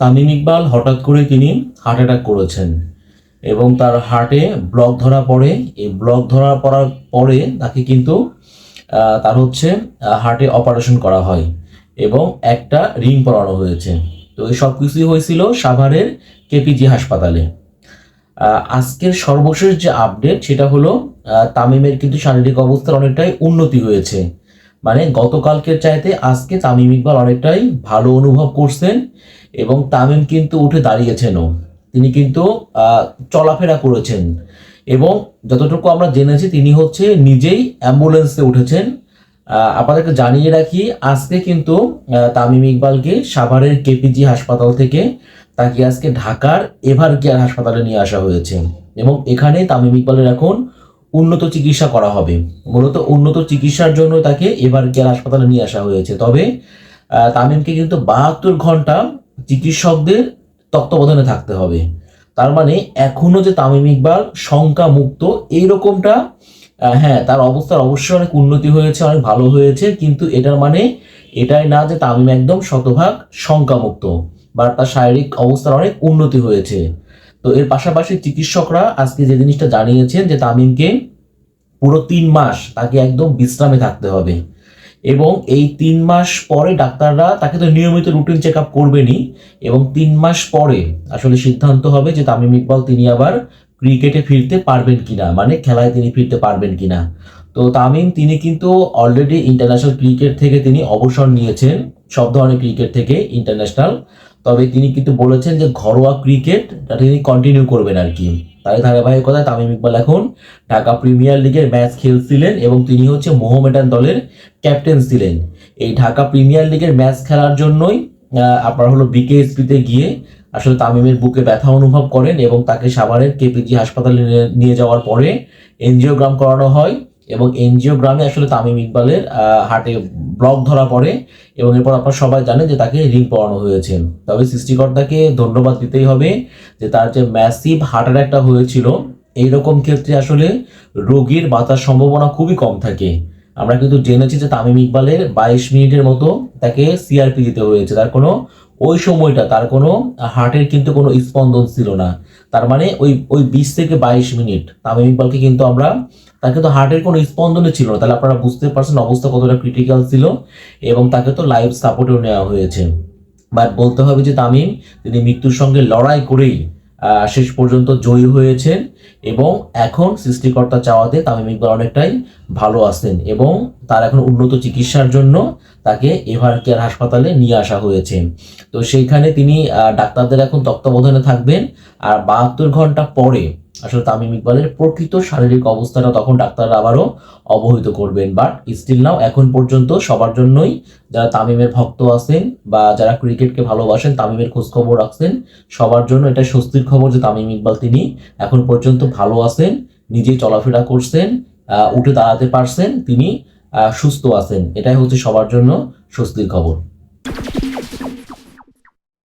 তামিম ইকবাল হঠাৎ করে তিনি হার্ট অ্যাটাক করেছেন এবং তার হার্টে ব্লক ধরা পড়ে। এই ব্লক ধরা পড়ার পরে তাকে কিন্তু তার হচ্ছে হার্টে অপারেশন করা হয় এবং একটা রিং পরানো হয়েছে। তো এই সব কিছুই হয়েছিল সাভারের কেপিজি হাসপাতালে। আজকের সর্বশেষ যে আপডেট সেটা হলো তামিমের কিন্তু শারীরিক অবস্থার অনেকটাই উন্নতি হয়েছে। মানে গতকালকের চাইতে আজকে তামিম ইকবাল অনেকটাই ভালো অনুভব করছেন এবং তামিম কিন্তু উঠে দাঁড়িয়েছেনও। তিনি কিন্তু চলাফেরা করেছেন এবং যতটুকু আমরা জেনেছি তিনি হচ্ছে নিজেই অ্যাম্বুলেন্সে উঠেছেন। আপনাদেরকে জানিয়ে রাখি, আজকে কিন্তু তামিম ইকবালকে সাভারের কেপিজি হাসপাতাল থেকে তাকে আজকে ঢাকার এভার কেয়ার হাসপাতালে নিয়ে আসা হয়েছে এবং এখানে তামিম ইকবালের এখন উন্নত চিকিৎসা করা হবে। মূলত উন্নত চিকিৎসার জন্য তাকে এবার কেয়ার হাসপাতালে নিয়ে আসা হয়েছে। তবে তামিমকে কিন্তু বাহাত্তর ঘণ্টা চিকিৎসকদের তত্ত্বাবধানে থাকতে হবে। তার মানে এখনও যে তামিম ইকবাল শঙ্কা মুক্ত এইরকমটা হ্যাঁ তার অবস্থার অবশ্যই অনেক উন্নতি হয়েছে, অনেক ভালো হয়েছে, কিন্তু এটার মানে এটাই না যে তামিম একদম শতভাগ শঙ্কামুক্ত, বা তার শারীরিক অবস্থার অনেক উন্নতি হয়েছে। তো এর পাশাপাশি চিকিৎসকরা আজকে যে জিনিসটা জানিয়েছেন যে তামিমকে পুরো তিন মাস তাকে একদম বিশ্রামে থাকতে হবে। এবং এই তিন মাস পরে ডাক্তাররা তাকে তো নিয়মিত রুটিন চেক আপ করবেনই এবং তিন মাস পরে আসলে সিদ্ধান্ত হবে যে তামিম ইকবাল তিনি আবার ক্রিকেটে ফিরতে পারবেন কিনা মানে খেলায় তিনি ফিরতে পারবেন কিনা। তো তামিম, তিনি কিন্তু অলরেডি ইন্টারন্যাশনাল ক্রিকেট থেকে তিনি অবসর নিয়েছেন, সব ধরনের ক্রিকেট থেকে ইন্টারন্যাশনাল তবে তিনি কিন্তু বলেছেন যে ঘরোয়া ক্রিকেট তিনি কন্টিনিউ করবেন আর কি। তাই ধারাবাহিকতায় তামিম ইকবাল এখন ঢাকা প্রিমিয়ার লিগের ম্যাচ খেলছিলেন এবং তিনি হচ্ছে মোহামেডান দলের ক্যাপ্টেন ছিলেন। এই ঢাকা প্রিমিয়ার লিগের ম্যাচ খেলার জন্যই আপনার হলো বিকেএসপিতে গিয়ে আসলে তামিমের বুকে ব্যথা অনুভব করেন এবং তাকে সাভারের কেপিজি হাসপাতালে নিয়ে- নিয়ে যাওয়ার পরে এনজিওগ্রাম করানো হয়। এবং এনজিওগ্রামে আসলে তামিম ইকবালের হার্টে ব্লক ধরা পড়ে এবং এরপর আপনারা সবাই জানেন যে তাকে রিং পরানো হয়েছে। তবে সৃষ্টিকর্তাকে ধন্যবাদ দিতেই হবে যে তার যে ম্যাসিভ হার্ট অ্যাটাকটা হয়েছিল, এইরকম ক্ষেত্রে আসলে রোগীর বাঁচার সম্ভাবনা খুবই কম থাকে। আমরা কিন্তু জেনেছি যে তামিম ইকবালের বাইশ মিনিটের মতো তাকে সিআরপি দিতে হয়েছে। তার কোনো, ওই সময়টা তার কোনো হার্টের কিন্তু কোনো স্পন্দন ছিল না। তার মানে ওই ওই বিশ থেকে বাইশ মিনিট তামিম ইকবালকে কিন্তু আমরা তার তো হার্টের কোনো স্পন্দনই ছিল না। তাহলে আপনারা বুঝতে পারছেন অবস্থা কতটা ক্রিটিক্যাল ছিল এবং তাকে তো লাইফ সাপোর্টেও নেওয়া হয়েছে। বাট বলতে হবে যে তামিম, তিনি মৃত্যুর সঙ্গে লড়াই করেই শেষ পর্যন্ত জয়ী হয়েছেন এবং এখন সৃষ্টিকর্তা চাওয়াতে তামিম ইকবাল অনেকটাই ভালো আছেন এবং তার এখন উন্নত চিকিৎসার জন্য তাকে এভার কেয়ার হাসপাতালে নিয়ে আসা হয়েছে। তো সেইখানে তিনি ডাক্তারদের এখন তত্ত্বাবধানে থাকবেন। আর বাহাত্তর ঘণ্টা পরে আসলে তামিম ইকবালের প্রকৃত শারীরিক অবস্থাটা তখন ডাক্তাররা আবারও অবহিত করবেন। বাট স্টিল নাও এখন পর্যন্ত সবার জন্যই যারা তামিমের ভক্ত আছেন বা যারা ক্রিকেটকে ভালোবাসেন, তামিমের খোঁজখবর রাখছেন, সবার জন্য এটা স্বস্তির খবর যে তামিম ইকবাল তিনি এখন পর্যন্ত ভালো আছেন নিজেই চলাফেরা করছেন উঠে দাঁড়াতে পারছেন, তিনি সুস্থ আছেন। এটাই হচ্ছে সবার জন্য স্বস্তির খবর।